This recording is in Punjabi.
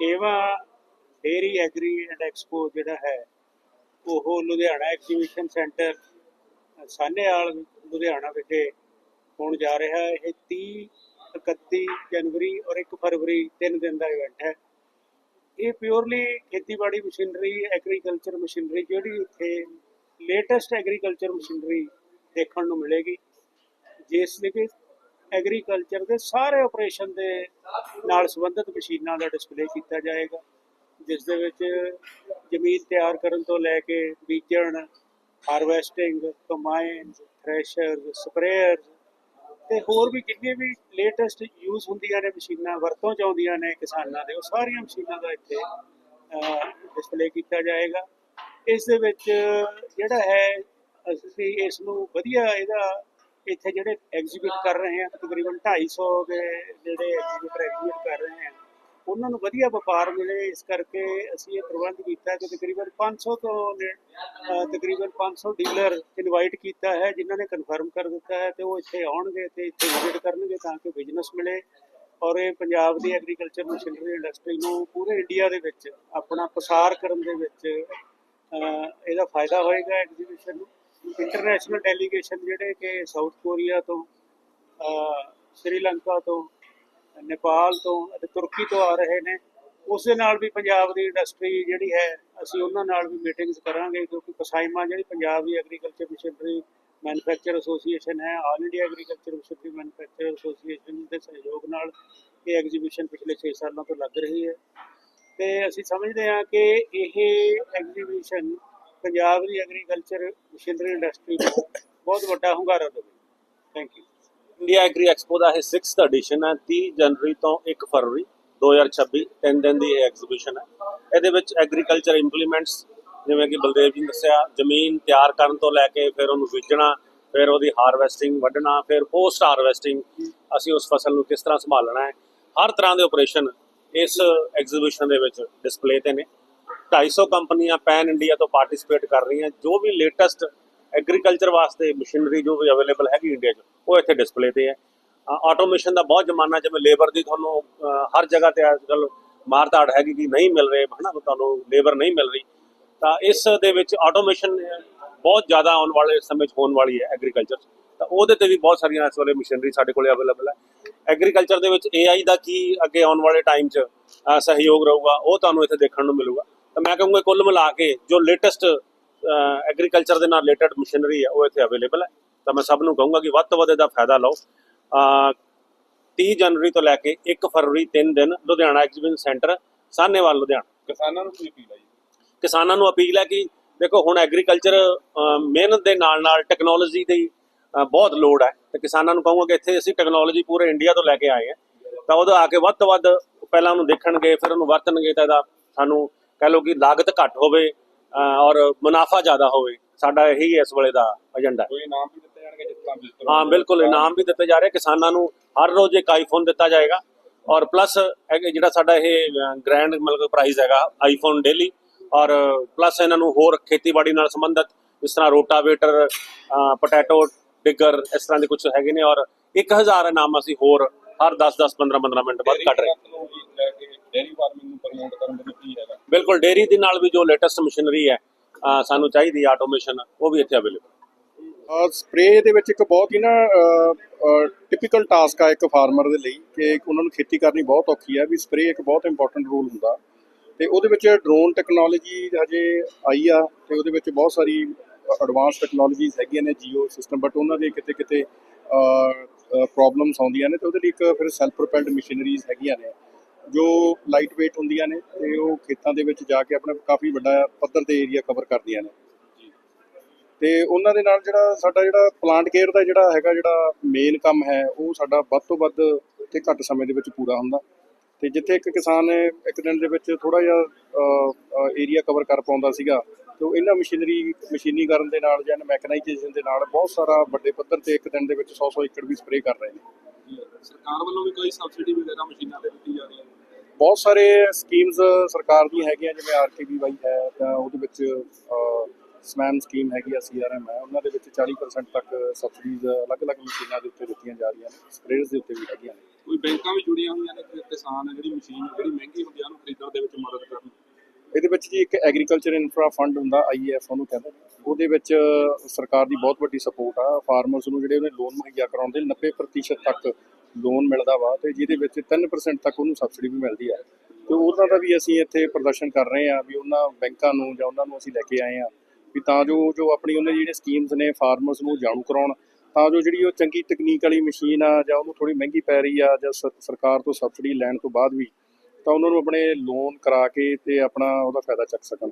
ਏਵਾ ਡੇਰੀ ਐਗਰੀ ਐਂਡ ਐਕਸਪੋ ਜਿਹੜਾ ਹੈ, ਉਹ ਲੁਧਿਆਣਾ ਐਗਜ਼ੀਬਿਸ਼ਨ ਸੈਂਟਰ, ਸਾਹਨੇਵਾਲ, ਲੁਧਿਆਣਾ ਵਿਖੇ ਹੋਣ ਜਾ ਰਿਹਾ ਹੈ। ਇਹ 30 31 ਜਨਵਰੀ ਔਰ 1 ਫਰਵਰੀ ਤਿੰਨ ਦਿਨ ਦਾ ਇਵੈਂਟ ਹੈ। ਇਹ ਪਿਓਰਲੀ ਖੇਤੀਬਾੜੀ ਮਸ਼ੀਨਰੀ ਐਗਰੀਕਲਚਰ ਮਸ਼ੀਨਰੀ ਜਿਹੜੀ ਇੱਥੇ ਲੇਟੈਸਟ ਐਗਰੀਕਲਚਰ ਮਸ਼ੀਨਰੀ ਦੇਖਣ ਨੂੰ ਮਿਲੇਗੀ। ਜਿਸ ਵਿੱਚ ਐਗਰੀਕਲਚਰ ਦੇ ਸਾਰੇ ਆਪਰੇਸ਼ਨ ਦੇ ਨਾਲ ਸੰਬੰਧਿਤ ਮਸ਼ੀਨਾਂ ਦਾ ਡਿਸਪਲੇ ਕੀਤਾ ਜਾਏਗਾ, ਜਿਸ ਦੇ ਵਿੱਚ ਜ਼ਮੀਨ ਤਿਆਰ ਕਰਨ ਤੋਂ ਲੈ ਕੇ ਬੀਜਣ ਹਾਰਵੈਸਟਿੰਗ ਕੰਬਾਈਨ ਥ੍ਰੈਸ਼ਰ ਸਪਰੇਅਰ ਤੇ ਹੋਰ ਵੀ ਜਿੰਨੇ ਵੀ ਲੇਟੈਸਟ ਯੂਜ਼ ਹੁੰਦੀਆਂ ਨੇ ਮਸ਼ੀਨਾਂ, ਵਰਤੋਂ ਚ ਆਉਂਦੀਆਂ ਨੇ ਕਿਸਾਨਾਂ ਦੇ, ਉਹ ਸਾਰੀਆਂ ਮਸ਼ੀਨਾਂ ਦਾ ਇੱਥੇ ਡਿਸਪਲੇ ਕੀਤਾ ਜਾਏਗਾ। ਇਸ ਦੇ ਵਿੱਚ ਜਿਹੜਾ ਹੈ, ਅਸੀਂ ਇਸ ਨੂੰ ਵਧੀਆ ਇਹਦਾ ਇੱਥੇ ਜਿਹੜੇ ਐਗਜ਼ੀਬਿਟ ਕਰ ਰਹੇ ਆ, ਤਕਰੀਬਨ 250 ਦੇ ਜਿਹੜੇ ਐਗਜ਼ੀਬਿਟਰ ਐਗਜ਼ੀਬਿਟ ਕਰ ਰਹੇ ਹਾਂ ਉਹਨਾਂ ਨੂੰ ਵਧੀਆ ਵਪਾਰ ਮਿਲੇ। ਇਸ ਕਰਕੇ ਅਸੀਂ ਇਹ ਪ੍ਰਬੰਧ ਕੀਤਾ ਕਿ ਤਕਰੀਬਨ 500 ਤੋਂ ਨੇ- ਅਹ ਤਕਰੀਬਨ 500 ਡੀਲਰ ਇਨਵਾਈਟ ਕੀਤਾ ਹੈ, ਜਿਨ੍ਹਾਂ ਨੇ ਕਨਫਰਮ ਕਰ ਦਿੱਤਾ ਹੈ ਤੇ ਉਹ ਇੱਥੇ ਆਉਣਗੇ ਤੇ ਇੱਥੇ ਵਿਜ਼ਿਟ ਕਰਨਗੇ ਤਾਂ ਕਿ ਬਿਜ਼ਨਸ ਮਿਲੇ। ਔਰ ਇਹ ਪੰਜਾਬ ਦੀ ਐਗਰੀਕਲਚਰ ਮਸ਼ੀਨਰੀ ਇੰਡਸਟਰੀ ਨੂੰ ਪੂਰੇ ਇੰਡੀਆ ਦੇ ਵਿੱਚ ਆਪਣਾ ਪਸਾਰ ਕਰਨ ਦੇ ਵਿੱਚ ਇਹਦਾ ਫਾਇਦਾ ਹੋਏਗਾ ਐਗਜ਼ੀਬਿਸ਼ਨ ਨੂੰ। ਇੰਟਰਨੈਸ਼ਨਲ ਡੈਲੀਗੇਸ਼ਨ ਜਿਹੜੇ ਕਿ ਸਾਊਥ ਕੋਰੀਆ ਤੋਂ ਸ਼੍ਰੀਲੰਕਾ ਤੋਂ ਨੇਪਾਲ ਤੋਂ ਅਤੇ ਤੁਰਕੀ ਤੋਂ ਆ ਰਹੇ ਨੇ। ਉਸ ਦੇ ਨਾਲ ਵੀ ਪੰਜਾਬ ਦੀ ਇੰਡਸਟਰੀ ਜਿਹੜੀ ਹੈ, ਅਸੀਂ ਉਹਨਾਂ ਨਾਲ ਵੀ ਮੀਟਿੰਗਸ ਕਰਾਂਗੇ ਕਿਉਂਕਿ ਪਸਾਈਮਾ ਜਿਹੜੀ ਪੰਜਾਬ ਦੀ ਐਗਰੀਕਲਚਰ ਮਿਸ਼ਨਰੀ ਮੈਨੂਫੈਕਚਰ ਐਸੋਸੀਏਸ਼ਨ ਹੈ all India agriculture machinery manufacture association ਦੇ ਸਹਿਯੋਗ ਨਾਲ ਇਹ ਐਗਜ਼ੀਬਿਸ਼ਨ ਪਿਛਲੇ 6 ਸਾਲਾਂ ਤੋਂ ਲੱਗ ਰਹੀ ਹੈ। ਤੇ ਅਸੀਂ ਸਮਝਦੇ ਹਾਂ ਕਿ ਇਹ ਐਗਜ਼ੀਬਿਸ਼ਨ ਪੰਜਾਬ ਦੀ ਐਗਰੀਕਲਚਰ ਮਸ਼ੀਨਰੀ ਇੰਡਸਟਰੀ ਨੂੰ ਬਹੁਤ ਵੱਡਾ ਹੁੰਗਾਰਾ ਦੇਵੇ thank you India agri expo ਦਾ ਇਹ 6th ਐਡੀਸ਼ਨ ਹੈ 30 ਜਨਵਰੀ ਤੋਂ 1 ਫਰਵਰੀ 2026 ਤਿੰਨ ਦਿਨ ਦੀ ਇਹ ਐਗਜ਼ੀਬਿਸ਼ਨ ਹੈ। ਇਹਦੇ ਵਿੱਚ ਐਗਰੀਕਲਚਰ ਇੰਪਲੀਮੈਂਟਸ ਜਿਵੇਂ ਕਿ ਬਲਦੇਵ ਜੀ ਨੇ ਦੱਸਿਆ, ਜ਼ਮੀਨ ਤਿਆਰ ਕਰਨ ਤੋਂ ਲੈ ਕੇ ਫਿਰ ਉਹਨੂੰ ਬੀਜਣਾ, ਫਿਰ ਉਹਦੀ ਹਾਰਵੈਸਟਿੰਗ ਵੱਢਣਾ, ਫਿਰ ਪੋਸਟ ਹਾਰਵੈਸਟਿੰਗ ਅਸੀਂ ਉਸ ਫਸਲ ਨੂੰ ਕਿਸ ਤਰ੍ਹਾਂ ਸੰਭਾਲਣਾ ਹੈ। ਹਰ ਤਰ੍ਹਾਂ ਦੇ ਆਪਰੇਸ਼ਨ ਇਸ ਐਗਜ਼ੀਬਿਸ਼ਨ ਦੇ ਵਿੱਚ ਡਿਸਪਲੇ ਤੇ ਨੇ। 250 ਕੰਪਨੀਆਂ ਪੈਨ ਇੰਡੀਆ ਤੋਂ ਪਾਰਟਿਸਿਪੇਟ ਕਰ ਰਹੀਆਂ। ਜੋ ਵੀ ਲੇਟੈਸਟ ਐਗਰੀਕਲਚਰ ਵਾਸਤੇ ਮਸ਼ੀਨਰੀ ਜੋ ਵੀ ਅਵੇਲੇਬਲ ਹੈਗੀ ਇੰਡੀਆ 'ਚ, ਉਹ ਇੱਥੇ ਡਿਸਪਲੇ ਤੇ ਹੈ। ਆਟੋਮੇਸ਼ਨ ਦਾ ਬਹੁਤ ਜ਼ਮਾਨਾ, ਜਿਵੇਂ ਲੇਬਰ ਦੀ ਤੁਹਾਨੂੰ ਹਰ ਜਗ੍ਹਾ ਤੇ ਅੱਜ ਅੱਜਕੱਲ ਮਾਰਤਾੜ ਹੈਗੀ ਕਿ ਨਹੀਂ ਮਿਲ ਰਹੇ, ਹਨਾ? ਤੁਹਾਨੂੰ ਲੇਬਰ ਨਹੀਂ ਮਿਲ ਰਹੀ। ਤਾਂ ਇਸ ਦੇ ਵਿੱਚ ਆਟੋਮੇਸ਼ਨ ਬਹੁਤ ਜ਼ਿਆਦਾ ਆਉਣ ਵਾਲੇ ਸਮੇਂ 'ਚ ਹੋਣ ਵਾਲੀ ਹੈ ਐਗਰੀਕਲਚਰ 'ਚ ਤਾਂ ਉਹਦੇ ਤੇ ਵੀ ਬਹੁਤ ਸਾਰੀਆਂ ਇਸ ਵੇਲੇ ਮਸ਼ੀਨਰੀ ਸਾਡੇ ਕੋਲੇ ਅਵੇਲੇਬਲ ਹੈ। ਐਗਰੀਕਲਚਰ ਦੇ ਵਿੱਚ AI ਦਾ ਕੀ ਅੱਗੇ ਆਉਣ ਵਾਲੇ ਟਾਈਮ 'ਚ ਸਹਿਯੋਗ ਰਹੂਗਾ, ਉਹ ਤੁਹਾਨੂੰ ਇੱਥੇ ਦੇਖਣ ਨੂੰ ਮਿਲੂਗਾ। ਤਾਂ ਮੈਂ ਕਹੂੰਗਾ ਕੁੱਲ ਮਿਲਾ ਕੇ ਜੋ ਲੇਟੈਸਟ ਐਗਰੀਕਲਚਰ ਦੇ ਨਾਲ ਰਿਲੇਟਡ ਮਸ਼ੀਨਰੀ ਹੈ ਉਹ ਇੱਥੇ ਅਵੇਲੇਬਲ ਹੈ। ਤਾਂ ਮੈਂ ਸਭ ਨੂੰ ਕਹੂੰਗਾ ਕਿ ਵੱਧ ਤੋਂ ਵੱਧ ਇਹਦਾ ਫਾਇਦਾ ਲਓ। ਅ, 30 ਜਨਵਰੀ ਤੋਂ ਲੈ ਕੇ 1 ਫਰਵਰੀ 3 ਦਿਨ ਲੁਧਿਆਣਾ ਐਗਜ਼ੀਬਿਸ਼ਨ ਸੈਂਟਰ ਸਾਹਨੇਵਾਲ ਲੁਧਿਆਣਾ। ਕਿਸਾਨਾਂ ਨੂੰ ਕੀ ਅਪੀਲ ਹੈ ਜੀ? ਕਿਸਾਨਾਂ ਨੂੰ ਅਪੀਲ ਹੈ ਕਿ ਦੇਖੋ ਹੁਣ ਐਗਰੀਕਲਚਰ ਮਿਹਨਤ ਦੇ ਨਾਲ ਨਾਲ ਟੈਕਨੋਲੋਜੀ ਦੀ ਬਹੁਤ ਲੋੜ ਹੈ। ਤੇ ਕਿਸਾਨਾਂ ਨੂੰ ਕਹੂੰਗਾ ਕਿ ਇੱਥੇ ਅਸੀਂ ਟੈਕਨੋਲੋਜੀ ਪੂਰੇ ਇੰਡੀਆ ਤੋਂ ਲੈ ਕੇ ਆਏ ਹਾਂ। ਤਾਂ ਉਹਦਾ ਆ ਕੇ ਵੱਧ ਤੋਂ ਵੱਧ ਪਹਿਲਾਂ ਉਹਨੂੰ ਦੇਖਣਗੇ ਫਿਰ ਉਹਨੂੰ ਵਰਤਣਗੇ ਤਾਂ ਇਹਦਾ ਸਾਨੂੰ ਕਹਿ ਲਓ ਕਿ ਲਾਗਤ ਘੱਟ ਹੋਵੇ ਔਰ ਮੁਨਾਫਾ ਜ਼ਿਆਦਾ ਹੋਵੇ। ਸਾਡਾ ਇਹੀ ਇਸ ਵੇਲੇ ਦਾ ਏਜੰਡਾ ਕੋਈ ਇਨਾਮ ਵੀ ਦਿੱਤੇ ਜਾਣਗੇ ਜਿਸ ਤਰ੍ਹਾਂ ਹਾਂ ਬਿਲਕੁਲ ਇਨਾਮ ਵੀ ਦਿੱਤੇ ਜਾ ਰਹੇ। ਕਿਸਾਨਾਂ ਨੂੰ ਹਰ ਰੋਜ਼ ਇੱਕ ਆਈਫੋਨ ਦਿੱਤਾ ਜਾਏਗਾ। ਔਰ ਪਲੱਸ ਜਿਹੜਾ ਸਾਡਾ ਇਹ ਗ੍ਰੈਂਡ ਮਤਲਬ ਪ੍ਰਾਈਜ਼ ਹੈਗਾ ਆਈਫੋਨ ਡੇਲੀ ਔਰ ਪਲੱਸ ਇਹਨਾਂ ਨੂੰ ਹੋਰ ਖੇਤੀਬਾੜੀ ਨਾਲ ਸੰਬੰਧਿਤ ਜਿਸ ਤਰ੍ਹਾਂ ਰੋਟਾਵੇਟਰ ਪੋਟੈਟੋ ਡਿਗਰ ਇਸ ਤਰ੍ਹਾਂ ਦੇ ਕੁਝ ਹੈਗੇ ਨੇ। ਔਰ 1000 ਇਨਾਮ ਅਸੀਂ ਹੋਰ ਹਰ 10 10 15 15 ਮਿੰਟ ਬਾਅਦ ਕੱਢ ਰਹੇ ਹਾਂ। ਡੇਅਰੀ ਫਾਰਮਿੰਗ ਨੂੰ ਪ੍ਰਮੋਟ ਕਰਨ ਦੇ ਲਈ ਕੀ ਹੈਗਾ। ਬਿਲਕੁਲ ਡੇਰੀ ਦੇ ਨਾਲ ਵੀ ਜੋ ਲੇਟੈਸਟ ਮਸ਼ੀਨਰੀ ਹੈ ਸਾਨੂੰ ਚਾਹੀਦੀ ਹੈ ਆਟੋਮੇਸ਼ਨ ਉਹ ਵੀ ਇੱਥੇ ਅਵੇਲੇਬਲ ਸਪਰੇਅ ਦੇ ਵਿੱਚ ਇੱਕ ਬਹੁਤ ਹੀ ਨਾ ਟਿਪੀਕਲ ਟਾਸਕ ਆ ਇੱਕ ਫਾਰਮਰ ਦੇ ਲਈ ਕਿ ਉਹਨਾਂ ਨੂੰ ਖੇਤੀ ਕਰਨੀ ਬਹੁਤ ਔਖੀ ਆ ਵੀ ਸਪਰੇਅ ਇੱਕ ਬਹੁਤ ਇੰਪੋਰਟੈਂਟ ਰੋਲ ਹੁੰਦਾ। ਤੇ ਉਹਦੇ ਵਿੱਚ ਡਰੋਨ ਟੈਕਨੋਲੋਜੀ ਹਜੇ ਆਈ ਆ ਤੇ ਉਹਦੇ ਵਿੱਚ ਬਹੁਤ ਸਾਰੀ ਐਡਵਾਂਸ ਟੈਕਨੋਲੋਜੀਜ਼ ਹੈਗੀਆਂ ਨੇ ਜੀਓ ਸਿਸਟਮ ਬਟ ਉਹਨਾਂ ਦੇ ਕਿਤੇ ਕਿਤੇ ਪ੍ਰੋਬਲਮਸ ਆਉਂਦੀਆਂ ਨੇ ਤੇ ਉਹਦੇ ਲਈ ਇੱਕ ਫਿਰ ਸੈਲਫ ਪ੍ਰੋਪੈਲਡ ਮਸ਼ੀਨਰੀਜ਼ ਹੈਗੀਆਂ ਨੇ। ਜੋ ਲਾਈਟ weight ਹੁੰਦੀਆਂ ਨੇ ਤੇ ਉਹ ਖੇਤਾਂ ਦੇ ਵਿੱਚ ਜਾ ਕੇ ਆਪਣਾ ਕਾਫੀ ਵੱਡਾ ਪੱਧਰ ਤੇ ਏਰੀਆ ਕਵਰ ਕਰਦੀਆਂ ਨੇ। ਤੇ ਉਹਨਾਂ ਦੇ ਨਾਲ ਜਿਹੜਾ ਸਾਡਾ ਜਿਹੜਾ ਪਲਾਂਟ ਕੇਅਰ ਦਾ ਜਿਹੜਾ ਹੈਗਾ ਜਿਹੜਾ ਮੇਨ ਕੰਮ ਹੈ ਉਹ ਸਾਡਾ ਵੱਧ ਤੋਂ ਵੱਧ ਤੇ ਘੱਟ ਸਮੇਂ ਦੇ ਵਿੱਚ ਪੂਰਾ ਹੁੰਦਾ। ਤੇ ਜਿੱਥੇ ਇੱਕ ਕਿਸਾਨ ਇੱਕ ਦਿਨ ਦੇ ਵਿੱਚ ਥੋੜਾ ਜਿਹਾ ਏਰੀਆ ਕਵਰ ਕਰ ਪਾਉਂਦਾ ਸੀਗਾ ਤੇ ਉਹ ਇਹਨਾਂ ਮਸ਼ੀਨਰੀ ਮਸ਼ੀਨੀਕਰਨ ਦੇ ਨਾਲ ਜਾਂ ਮੈਕਨਾਈਜੇਸ਼ਨ ਦੇ ਨਾਲ ਬਹੁਤ ਸਾਰਾ ਵੱਡੇ ਪੱਧਰ ਤੇ ਇੱਕ ਦਿਨ ਦੇ ਵਿੱਚ 100-100 ਏਕੜ ਵੀ ਸਪਰੇਅ ਕਰ ਰਹੇ ਨੇ। ਸਰਕਾਰ ਵੱਲੋਂ ਵੀ ਕੋਈ ਸਬਸਿਡੀ ਵਗੈਰਾ ਮਸ਼ੀਨਾਂ ਤੇ ਦਿੱਤੀ ਜਾ ਰਹੀ ਹੈ? ਬਹੁਤ ਸਾਰੇ ਸਕੀਮਸ ਸਰਕਾਰ ਦੀਆਂ ਹੈਗੀਆਂ ਜਿਵੇਂ ਆਰਕੇਵੀਵਾਈ ਹੈ ਤਾਂ ਉਹਦੇ ਵਿੱਚ ਸਮੈਮ ਸਕੀਮ ਹੈਗੀ ਆ ਸੀਆਰਐਮ ਹੈ ਉਹਨਾਂ ਦੇ ਵਿੱਚ 40% ਤੱਕ ਸਬਸਿਡੀਜ਼ ਅਲੱਗ-ਅਲੱਗ ਮਸ਼ੀਨਾਂ ਦੇ ਉੱਤੇ ਦਿੱਤੀਆਂ ਜਾ ਰਹੀਆਂ ਨੇ ਸਪਰੇਅਰਸ ਦੇ ਉੱਤੇ ਵੀ ਹੈਗੀਆਂ ਨੇ। ਕੋਈ ਬੈਂਕਾਂ ਵੀ ਜੁੜੀਆਂ ਹੋਈਆਂ ਨੇ ਕਿ ਕਿਸਾਨ ਜਿਹੜੀ ਮਸ਼ੀਨ ਜਿਹੜੀ ਮਹਿੰਗੀ ਹੁੰਦੀ ਆ ਉਹਨੂੰ ਖਰੀਦਣ ਦੇ ਇਹਦੇ ਵਿੱਚ ਜੀ ਇੱਕ ਐਗਰੀਕਲਚਰ ਇਨਫਰਾ ਫੰਡ ਹੁੰਦਾ ਆਈਐਫ ਉਹਨੂੰ ਕਹਿੰਦੇ ਉਹਦੇ ਵਿੱਚ ਸਰਕਾਰ ਦੀ ਬਹੁਤ ਵੱਡੀ ਸਪੋਰਟ ਆ ਫਾਰਮਰਸ ਨੂੰ ਜਿਹੜੇ ਉਹਨੇ ਲੋਨ ਮੁਹੱਈਆ ਕਰਾਉਣ ਦੇ 90% ਤੱਕ ਲੋਨ ਮਿਲਦਾ ਵਾ ਤੇ ਜਿਹਦੇ ਵਿੱਚ 3% ਤੱਕ ਉਹਨੂੰ ਸਬਸਿਡੀ ਵੀ ਮਿਲਦੀ ਆ। ਤੇ ਉਹਨਾਂ ਦਾ ਵੀ ਅਸੀਂ ਇੱਥੇ ਪ੍ਰਦਰਸ਼ਨ ਕਰ ਰਹੇ ਆ ਵੀ ਉਹਨਾਂ ਬੈਂਕਾਂ ਨੂੰ ਜਾਂ ਉਹਨਾਂ ਨੂੰ ਅਸੀਂ ਲੈ ਕੇ ਆਏ ਆ ਵੀ ਤਾਂ ਜੋ ਜੋ ਆਪਣੀ ਉਹਨਾਂ ਦੀ ਜਿਹੜੇ ਸਕੀਮਸ ਨੇ ਫਾਰਮਰਸ ਨੂੰ ਜਾਣੂ ਕਰਾਉਣ, ਤਾਂ ਜੋ ਜਿਹੜੀ ਉਹ ਚੰਗੀ ਤਕਨੀਕ ਵਾਲੀ ਮਸ਼ੀਨ ਆ ਜਾਂ ਉਹਨੂੰ ਥੋੜੀ ਮਹਿੰਗੀ ਪੈ ਰਹੀ ਆ ਜਾਂ ਸਰ- ਸਰਕਾਰ ਤੋਂ ਸਬਸਿਡੀ ਲੈਣ ਤੋਂ ਬਾਅਦ ਵੀ ਤਾਂ ਉਹਨਾਂ ਨੂੰ ਆਪਣੇ ਲੋਨ ਕਰਾ ਕੇ ਤੇ ਆਪਣਾ ਉਹਦਾ ਫਾਇਦਾ ਚੱਕ ਸਕਣ।